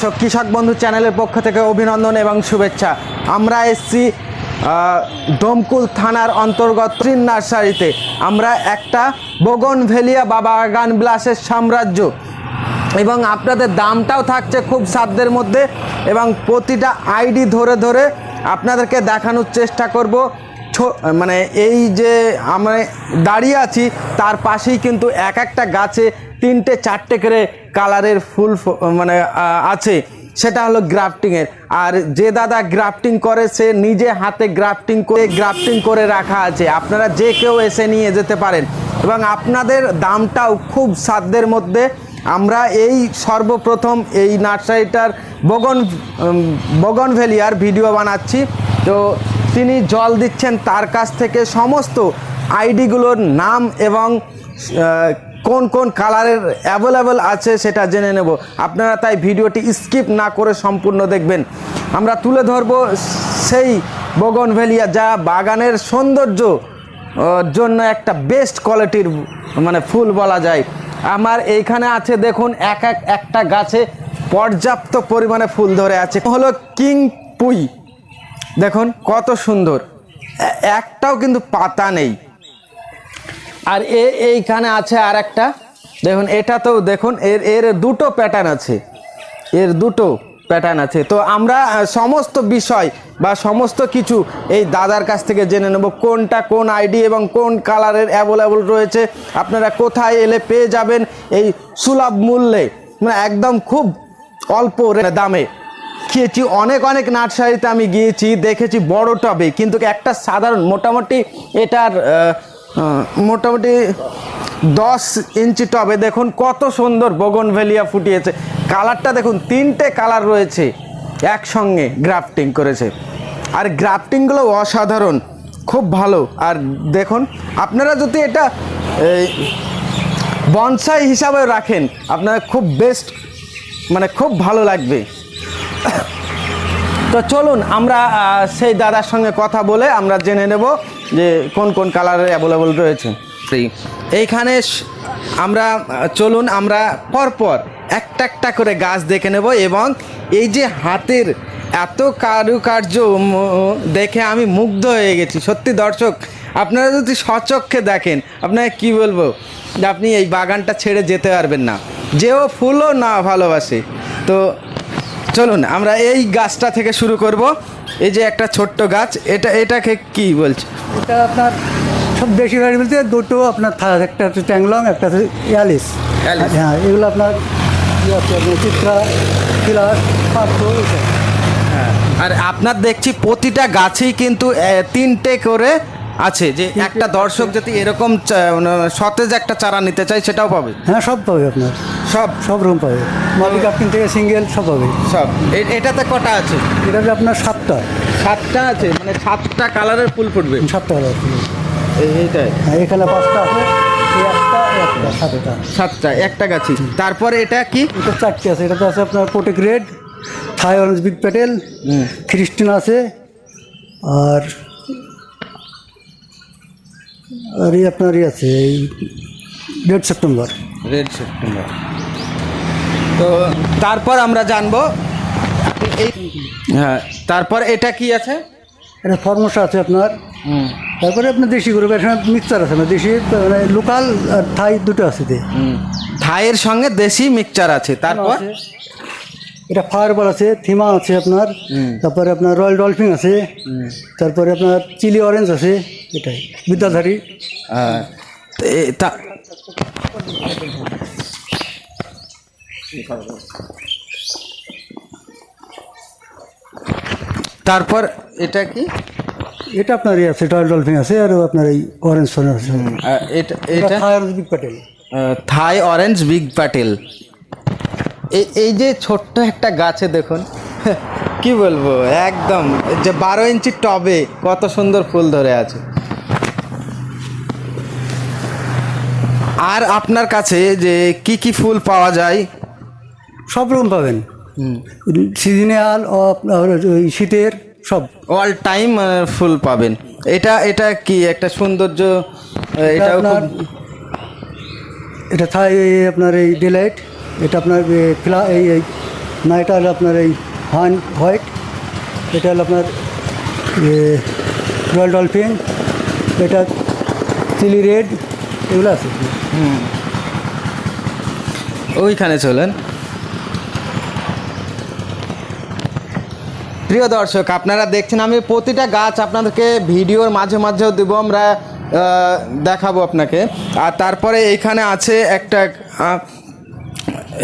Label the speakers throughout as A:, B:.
A: দর্শক কৃষক বন্ধু চ্যানেলের পক্ষ থেকে অভিনন্দন এবং শুভেচ্ছা। আমরা এসছি আহ, ডোমকুল থানার অন্তর্গত ত্রিন নার্সারিতে। আমরা একটা বগন ভেলিয়া বাবা গান বিলাসের সাম্রাজ্য। এবং আপনাদের দামটাও থাকছে খুব সাধ্যের মধ্যে এবং প্রতিটা আইডি ধরে ধরে আপনাদেরকে দেখানোর চেষ্টা করব। মানে এই যে আমরা দাঁড়িয়ে আছি, তার পাশেই কিন্তু এক একটা গাছে তিনটে চারটে করে কালারের ফুল মানে আছে। সেটা হলো গ্রাফটিংয়ের আর যে দাদা গ্রাফটিং করে, সে নিজে হাতে গ্রাফটিং করে গ্রাফটিং করে রাখা আছে। আপনারা যে কেউ এসে নিয়ে যেতে পারেন। এবং আপনাদের দামটাও খুব সাধ্যের মধ্যে। আমরা এই সর্বপ্রথম এই নার্সারিটার বগন বগন ভ্যালিয়ার ভিডিও বানাচ্ছি। তো তিনি জল দিচ্ছেন তার কাছ থেকে সমস্ত আইডিগুলোর নাম এবং কোন কোন কালারের অ্যাভেলেবল আছে সেটা জেনে নেব। আপনারা তাই ভিডিওটি স্কিপ না করে সম্পূর্ণ দেখবেন। আমরা তুলে ধরব সেই বগন ভ্যালিয়া যা বাগানের সৌন্দর্য জন্য একটা বেস্ট কোয়ালিটির মানে ফুল বলা যায়। আমার এইখানে আছে দেখুন, এক এক একটা গাছে পর্যাপ্ত পরিমাণে ফুল ধরে আছে। হলো কিং পুই। দেখুন, কত সুন্দর। একটাও কিন্তু পাতা নেই। আর এ, এইখানে আছে আর একটা দেখুন এটা তো দেখুন, এর এর দুটো প্যাটার্ন আছে। এর দুটো প্যাটার্ন আছে। তো আমরা সমস্ত বিষয় বা সমস্ত কিছু এই দাদার কাছ থেকে জেনে নেব, কোনটা কোন আইডি এবং কোন কালারের অ্যাভেলেবল রয়েছে। আপনারা কোথায় এলে পেয়ে যাবেন এই সুলভ মূল্যে। মানে একদম খুব অল্প দামে। খেয়েছি অনেক অনেক নার্সারিতে আমি গিয়েছি, দেখেছি বড় টবে। কিন্তু একটা সাধারণ, মোটামুটি এটার মোটামুটি দশ ইঞ্চি টবে, দেখুন কত সুন্দর বগনভেলিয়া ফুটিয়েছে। কালারটা দেখুন, তিনটে কালার রয়েছে, একসঙ্গে গ্রাফটিং করেছে। আর গ্রাফটিংগুলো অসাধারণ, খুব ভালো। আর দেখুন, আপনারা যদি এটা বনসাই হিসাবে রাখেন আপনারা খুব বেস্ট মানে খুব ভালো লাগবে। তো চলুন আমরা সেই দাদার সঙ্গে কথা বলে আমরা জেনে নেব যে কোন কোন কালারের অ্যাভেলেবল রয়েছে। সেই এইখানে আমরা চলুন আমরা পরপর একটা একটা করে গাছ দেখে নেব এবং এই যে হাতের এত কারুকার্য দেখে আমি মুগ্ধ হয়ে গেছি। সত্যি দর্শক আপনারা যদি সচক্ষে দেখেন আপনাকে কি বলব? যে আপনি এই বাগানটা ছেড়ে যেতে পারবেন না। যেও ফুলও না ভালোবাসে। তো চলুন আমরা এই গাছটা থেকে শুরু করব। এই যে একটা ছোট্ট গাছ এটা এটাকে কি বলছে?
B: এটা আপনার সব বেশি গাড়ি বলতে দুটো আপনার একটা হচ্ছে ট্যাংলং একটা হচ্ছে ইয়ালিস। হ্যাঁ এগুলো আপনার ইয়ে চিত্রা কিলাস পাত্র
A: আর আপনার দেখছি প্রতিটা গাছেই কিন্তু তিনটে করে আছে যে একটা দর্শক যদি এরকম মানে সতেজ একটা চারা নিতে চায় সেটাও পাবে?
B: হ্যাঁ সব পাবে আপনার।
A: সব?
B: সব রুম পাবে। মালি কাপটিং থেকে সিঙ্গেল সব পাবে।
A: সব। এটাতে কটা আছে?
B: এটা হচ্ছে আপনার সাতটা।
A: সাতটা আছে? মানে সাতটা কালারের ফুল ফুটবে?
B: সাতটা কালার
A: এই- এইটাই।
B: হ্যাঁ এখানে পাঁচটা আছে। সাতটা।
A: সাতটা একটা গাছি। তারপরে এটা কি?
B: এটা চারটে আছে। এটাতে আছে আপনার পোটেক red Thai orange big petal খ্রিস্টিন আছে আর আর এই আপনার ই আছে এই ডেট সেপ্টেম্বর।
A: Red September. তো তারপর আমরা জানব এই হ্যাঁ তারপর এটা কি আছে?
B: এটা ফর্মসা আছে আপনার। তারপরে আপনার দেশি গরু এখানে মিক্সচার আছে না দেশি মানে লোকাল আর থাই দুটো আছে এতে।
A: থাইয়ের সঙ্গে দেশি মিক্সচার আছে তারপর?
B: আছে। এটা ফায়ার বল আছে থিমা আছে আপনার তারপরে আপনার রয়্যাল ডলফিন আছে তারপরে আপনার চিলি অরেঞ্জ আছে এটাই বিদ্যাধারী।
A: তা- তারপর এটা কি?
B: এটা আপনার ইয়ে আছে রয়্যাল ডলফিন আছে আর আপনার এই অরেঞ্জ আছে।
A: এটা
B: এটা
A: এটা?
B: Thai orange big petal
A: Thai orange big petal এই এই যে ছোট্ট একটা গাছে দেখুন কি বলব একদম যে বারো ইঞ্চি টবে কত সুন্দর ফুল ধরে আছে। আর আপনার কাছে যে কি কি ফুল পাওয়া যায়?
B: সব রকম পাবেন। সিজনাল ওই শীতের সব।
A: অল টাইম ফুল পাবেন। এটা এটা কি একটা সৌন্দর্য
B: আপনার এটা থাই আপনার এই ডিলাইট এটা আপনার ফ্লা এই এই, না, এটা হলো আপনার এই হান হোয়াইট, এটা হলো আপনার রয়্যাল ডলফিন, এটা চিলি রেড, এগুলো আছে।
A: ওইখানে চলেন। প্রিয় দর্শক, আপনারা দেখছেন, আমি প্রতিটা গাছ আপনাদেরকে ভিডিওর মাঝে মাঝেও দেবো, আমরা দেখাবো আপনাকে। আর তারপরে এইখানে আছে একটা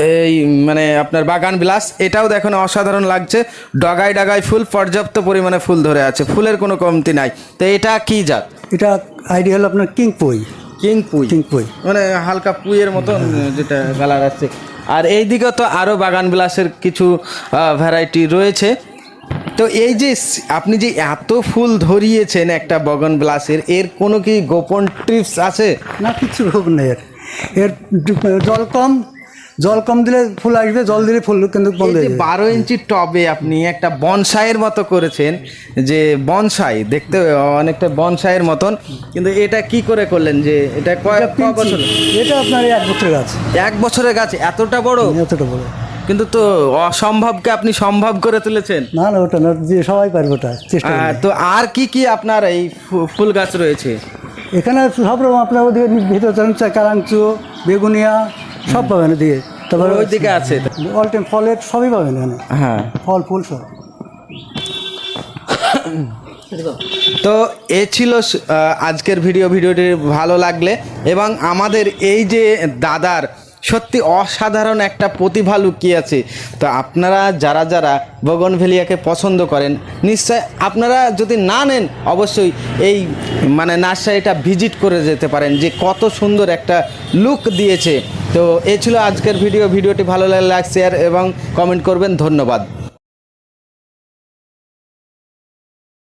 A: এই মানে আপনার বাগান বিলাস এটাও দেখুন অসাধারণ লাগছে। ডগায় ডাগায় ফুল পর্যাপ্ত পরিমাণে ফুল ধরে আছে। ফুলের কোনো কমতি নাই। তো এটা কি জাত?
B: এটা আইডিয়া হলো আপনার কিং পই।
A: কিং পুই।
B: কিং পই।
A: মানে হালকা পুইয়ের মতন যেটা কালার আছে। আর এই দিকে তো আরও বাগান বিলাসের কিছু ভ্যারাইটি রয়েছে। তো এই যে আপনি যে এত ফুল ধরিয়েছেন একটা বগন বিলাসের এর কোনো কি গোপন টিপস আছে?
B: না কিছু হোক না এর জল কম জল কম দিলে ফুল আসবে জল দিলে ফুল কিন্তু বন্ধ হয়ে
A: বারো ইঞ্চি টবে আপনি একটা বনসাইয়ের মতো করেছেন যে বনসাই দেখতে অনেকটা বনসাইয়ের মতন কিন্তু এটা কি করে করলেন যে এটা কয়েক বছর
B: এটা আপনার এক বছরের গাছ।
A: এক বছরের গাছ এতটা বড়?
B: এতটা বড়।
A: কিন্তু তো অসম্ভবকে আপনি সম্ভব করে তুলেছেন।
B: না না ওটা না যে সবাই পারবে ওটা চেষ্টা
A: তো আর কি কি আপনার এই ফুল গাছ রয়েছে?
B: এখানে সব রকম আপনার ওদিকে ভিতরে চা কালাংচু বেগুনিয়া সব পাবেন ওদিকে তারপরে
A: ওই দিকে আছে
B: অল টাইম ফলের সবই পাবেন এখানে।
A: হ্যাঁ।
B: ফল ফুল সব।
A: তো এ ছিল আজকের ভিডিও। ভিডিওটি ভালো লাগলে এবং আমাদের এই যে দাদার সত্যি অসাধারণ একটা প্রতিভা লুকিয়ে আছে তো আপনারা যারা যারা বগনভেলিয়াকে পছন্দ করেন নিশ্চয় আপনারা যদি না নেন অবশ্যই এই মানে নার্সারিটা ভিজিট করে যেতে পারেন যে কত সুন্দর একটা লুক দিয়েছে। তো এ ছিল আজকের ভিডিও। ভিডিওটি ভালো লাগলে লাইক শেয়ার এবং কমেন্ট করবেন। ধন্যবাদ।